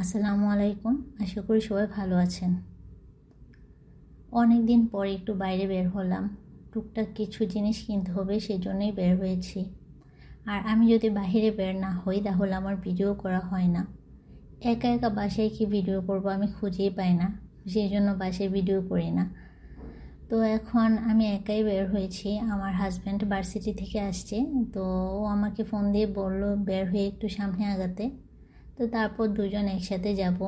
আসসালামু আলাইকুম। আশা করি সবাই ভালো আছেন। অনেক দিন পরে একটু বাইরে বের হলাম। টুকটাক কিছু জিনিস কিনতে হবে সেই জন্যই বের হয়েছি। আর আমি যদি বাইরে বের না হই, তাহলে আমার ভিডিও করা হয় না। একা একা বাসায় কি ভিডিও করব আমি খুঁজেই পাই না। সেই জন্য বাসায় ভিডিও করি না। তো এখন আমি একাই বের হয়েছি। আমার হাজব্যান্ড ভার্সিটি থেকে আসছে। তো ও আমাকে ফোন দিয়ে বলল, বের হয়ে একটু সামনে আগাতে। তো তারপর দুজন একসাথে যাব।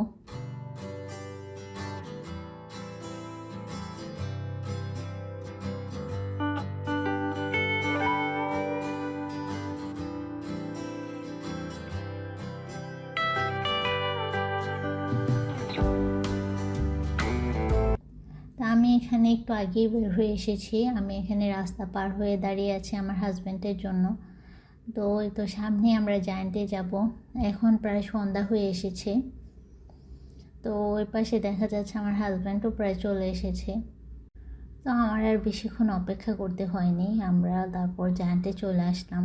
আমি এখানে একটু আগেই বের হয়ে এসেছি। আমি এখানে রাস্তা পার হয়ে দাঁড়িয়ে আছি আমার হাজব্যান্ডের জন্য। তো তো সামনে আমরা জায়েন্টে যাব। এখন প্রায় সন্ধ্যা হয়ে এসেছে। তো ওই পাশে দেখা যাচ্ছে আমার হাজব্যান্ডও প্রায় চলে এসেছে। তো আমার আর বেশিক্ষণ অপেক্ষা করতে হয়নি। আমরা তারপর জায়েন্টে চলে আসলাম।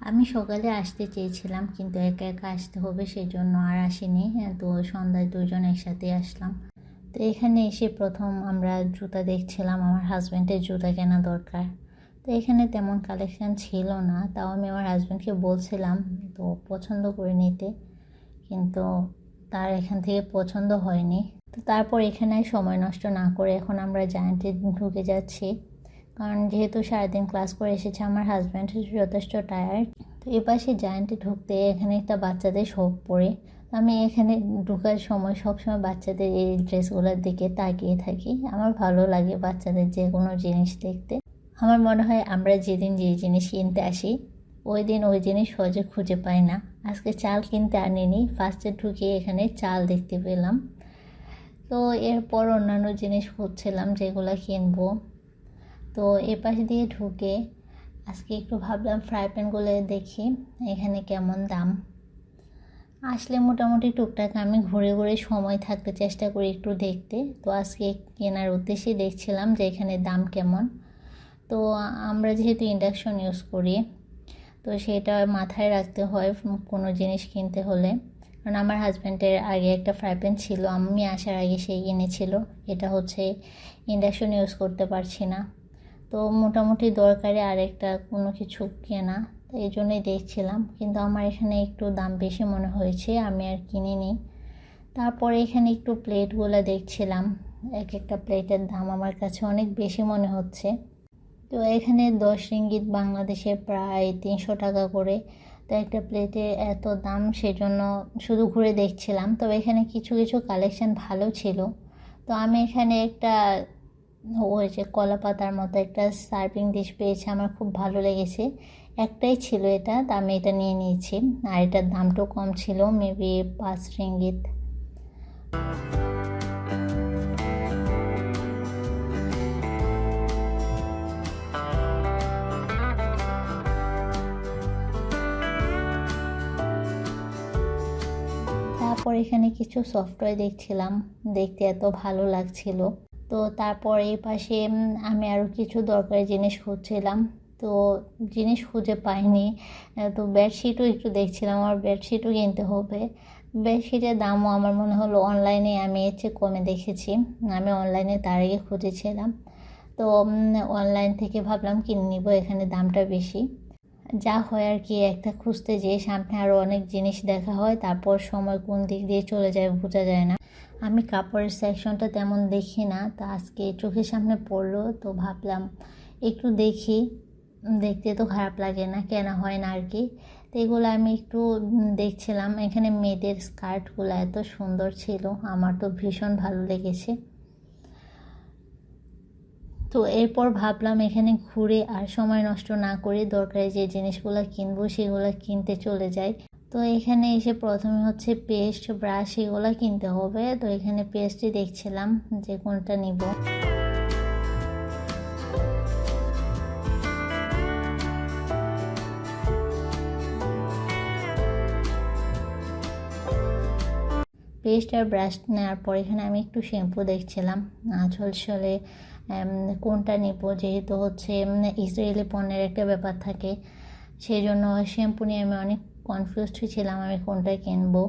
আমি সকালে আসতে চেয়েছিলাম কিন্তু একা একা আসতে হবে সেই জন্য আর আসিনি। তো সন্ধ্যায় দুজন একসাথে আসলাম। তো এখানে এসে প্রথম আমরা জুতা দেখছিলাম। আমার হাজব্যান্ডের জুতা কেনা দরকার। তো এখানে তেমন কালেকশান ছিল না। তাও আমি আমার হাজব্যান্ডকে বলছিলাম, তো পছন্দ করে নিতে। কিন্তু তার এখান থেকে পছন্দ হয়নি। তো তারপর এখানে সময় নষ্ট না করে এখন আমরা জায়েন্টে ঢুকে যাচ্ছি। কারণ যেহেতু সারাদিন ক্লাস করে এসেছে, আমার হাজব্যান্ড যথেষ্ট টায়ার্ড তো এপাশে জায়েন্টে ঢুকতে এখানে একটা বাচ্চাদের শোক পড়ে। আমি এখানে ঢুকার সময় সবসময় বাচ্চাদের এই ড্রেসগুলোর দিকে তাকিয়ে থাকি। আমার ভালো লাগে বাচ্চাদের যে কোনো জিনিস দেখতে। আমার মনে হয় আমরা যেদিন যে জিনিস কিনতে আসি ওই দিন ওই জিনিস সহজে খুঁজে পাই না। আজকে চাল কিনতে আনিনি ফার্স্টে ঢুকে এখানে চাল দেখতে পেলাম। তো এরপর অন্যান্য জিনিস খুঁজছিলাম যেগুলো কিনবো। তো এ দিয়ে ঢুকে আজকে একটু ভাবলাম ফ্রাই প্যানগুলো দেখি, এখানে কেমন দাম। আসলে মোটামুটি টুকটাক আমি ঘুরে ঘুরে সময় থাকতে চেষ্টা করি একটু দেখতে। তো আজকে কেনার উদ্দেশ্যে দেখছিলাম যে এখানে দাম কেমন। তো আমরা যেহেতু ইন্ডাকশন ইউজ করি, তো সেটা মাথায় রাখতে হয় কোনো জিনিস কিনতে হলে। কারণ আমার হাজব্যান্ডের আগে একটা ফ্রাই প্যান ছিল, আমি আসার আগে সেই কিনেছিল এটা হচ্ছে ইন্ডাকশন ইউজ করতে পারছি না। তো মোটামুটি দরকারে আরেকটা কোনো কিছু কেনা, তো এই জন্যই দেখছিলাম। কিন্তু আমার এখানে একটু দাম বেশি মনে হয়েছে, আমি আর কিনিনি। তারপরে এখানে একটু প্লেটগুলো দেখছিলাম। এক একটা প্লেটের দাম আমার কাছে অনেক বেশি মনে হচ্ছে। তো এখানে দশ রিঙ্গিত বাংলাদেশে প্রায় তিনশো টাকা করে। তো একটা প্লেটে এত দাম সেজন্য শুধু ঘুরে দেখছিলাম। তবে এখানে কিছু কিছু কালেকশান ভালো ছিল। তো আমি এখানে একটা ওই যে কলা পাতার মতো একটা সার্ভিং ডিশ পেয়েছি, আমার খুব ভালো লেগেছে। একটাই ছিল এটা, তা আমি এটা নিয়ে নিয়েছি। আর এটার দামটাও কম ছিল মেবি পাঁচ রিঙ্গিত। তারপর এখানে কিছু সফটওয়্যার দেখছিলাম। দেখতে এত ভালো লাগছিল। তো তারপর এই পাশে আমি আরও কিছু দরকারি জিনিস খুঁজছিলাম। তো জিনিস খুঁজে পাইনি। তো বেডশিটও একটু দেখছিলাম। আমার বেডশিটও কিনতে হবে। বেডশিটের দামও আমার মনে হলো অনলাইনে আমি এর চেয়ে কমে দেখেছি। আমি অনলাইনে তার আগে খুঁজেছিলাম। তো অনলাইন থেকে ভাবলাম কিনে নিব। এখানে দামটা বেশি। যা হয় আর কি, একটা খুঁজতে যেয়ে সামনে আরও অনেক জিনিস দেখা হয়, তারপর সময় কোন দিক দিয়ে চলে যায় বোঝা যায় না। আমি কাপড়ের সেকশনটা তেমন দেখি না, তা আজকে চোখের সামনে পড়ল, তো ভাবলাম একটু দেখি। দেখতে তো খারাপ লাগে না, কেনা হয় না আর কি। তো এগুলো আমি একটু দেখছিলাম, এখানে মেয়েদের স্কার্টগুলো এত সুন্দর ছিল, আমার তো ভীষণ ভালো লেগেছে। তো এরপর ভাবলাম এখানে ঘুরে আর সময় নষ্ট না করে দরকারি যে জিনিসগুলো কিনবো সেগুলো কিনতে চলে যাই। তো এখানে এসে প্রথমে হচ্ছে পেস্ট, ব্রাশ এগুলো কিনতে হবে। তো এখানে পেস্টই দেখছিলাম যে কোনটা নিব। পেস্ট আর ব্রাশ নেওয়ার পর এখানে আমি একটু শ্যাম্পু দেখছিলাম আঁচল আসলে কোনটা নিব? যেহেতু হচ্ছে ইসরায়েলি পণ্যের একটা ব্যাপার থাকে সেই জন্য শ্যাম্পু নিয়ে আমি অনেক কনফিউজড ছিলাম আমি কোনটা কিনবো।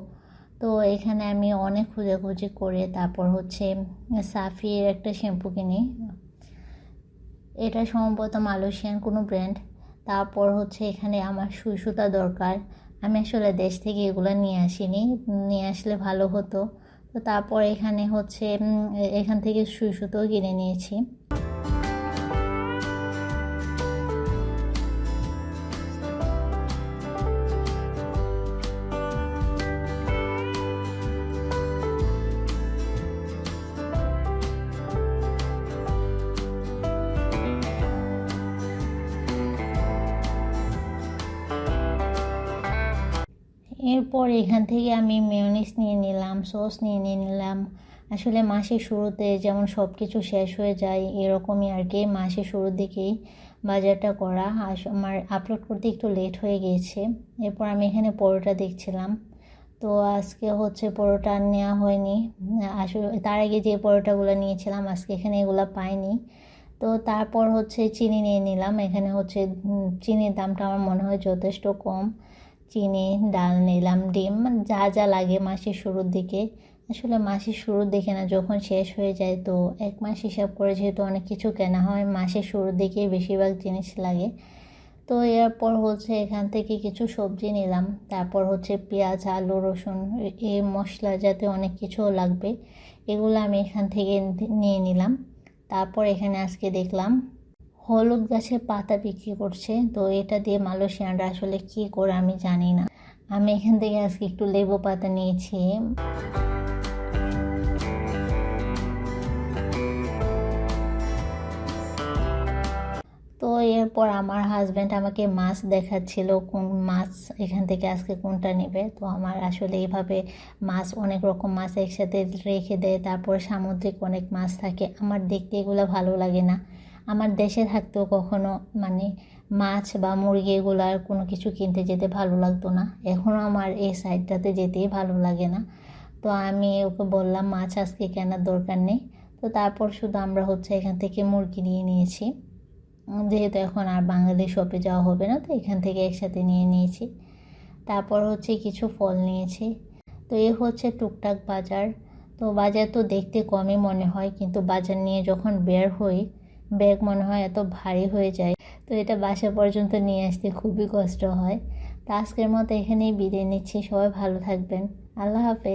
তো এখানে আমি অনেক খোঁজাখুঁজি করে তারপর হচ্ছে, সাফির একটা শ্যাম্পু কিনি। এটা সম্ভবত মালয়েশিয়ান কোনো ব্র্যান্ড তারপর হচ্ছে এখানে আমার সুই সুতা দরকার। আমি আসলে দেশ থেকে এগুলো নিয়ে আসিনি। নিয়ে আসলে ভালো হতো। তো তারপর এখানে হচ্ছে এখান থেকে সুই সুতো কিনে নিয়েছি। এরপর এখান থেকে আমি মেয়োনিজ নিয়ে নিলাম সস নিয়ে নিয়ে নিলাম। আসলে মাসের শুরুতে যেমন সব কিছু শেষ হয়ে যায়, এরকমই আর কি মাসের শুরুর দিকেই বাজারটা করা। আমার আপলোড করতে একটু লেট হয়ে গিয়েছে। এরপর আমি এখানে পরোটা দেখছিলাম। তো আজকে হচ্ছে পরোটা নেওয়া হয়নি। আসলে তার আগে যে পরোটাগুলো নিয়েছিলাম, আজকে এখানে এগুলো পাইনি। তো তারপর হচ্ছে চিনি নিয়ে নিলাম। এখানে হচ্ছে চিনির দামটা আমার মনে হয় যথেষ্ট কম। চিনি, ডাল নিলাম, ডিম মানে যা যা লাগে মাসের শুরুর দিকে। আসলে মাসের শুরুর দিকে না, যখন শেষ হয়ে যায় তো এক মাস হিসাব করে যেহেতু অনেক কিছু কেনা হয়, মাসের শুরুর দিকেই বেশিরভাগ জিনিস লাগে। তো এরপর হচ্ছে এখান থেকে কিছু সবজি নিলাম, তারপর হচ্ছে পেঁয়াজ, আলু, রসুন এই মশলা যাতে অনেক কিছু লাগবে, এগুলো আমি এখান থেকে নিয়ে নিলাম। তারপর এখানে আজকে দেখলাম হলুদ গাছের পাতা বিক্রি করছে, তো এটা দিয়ে মালয়েশিয়ানরা আসলে কি করে আমি জানি না। আমি এখান থেকে আজকে একটু লেবু পাতা নিয়েছি। তো এরপর আমার হাজব্যান্ড আমাকে মাছ দেখাচ্ছিল, কোন মাছ এখান থেকে আজকে কোনটা নেবে। তো আমার আসলে এইভাবে মাছ, অনেক রকম মাছ একসাথে রেখে দেয়, তারপর সামুদ্রিক অনেক মাছ থাকে। আমার দেখতে এগুলো ভালো লাগে না। আমার দেশে থাকতেও কখনো মানে মাছ বা মুরগি এগুলো আর কোনো কিছু কিনতে যেতে ভালো লাগতো না। এখনও আমার এই সাইডটাতে যেতেই ভালো লাগে না। তো আমি ওকে বললাম, মাছ আজকে কেনার দরকার নেই। তো তারপর শুধু আমরা হচ্ছে এখান থেকে মুরগি নিয়ে নিয়েছি। যেহেতু এখন আর বাঙালি শপে যাওয়া হবে না, তো এখান থেকে একসাথে নিয়ে নিয়েছি। তারপর হচ্ছে কিছু ফল নিয়েছি। তো এ হচ্ছে টুকটাক বাজার। তো বাজার তো দেখতে কমই মনে হয়, কিন্তু বাজার নিয়ে যখন বের হই ব্যাগ মনে হয় এত ভারী হয়ে যায়। তো এটা বাসা পর্যন্ত নিয়ে আসতে খুবই কষ্ট হয়। তো আজকের মতো এখানেই বিদায় নিচ্ছি। সবাই ভালো থাকবেন। আল্লাহ হাফেজ।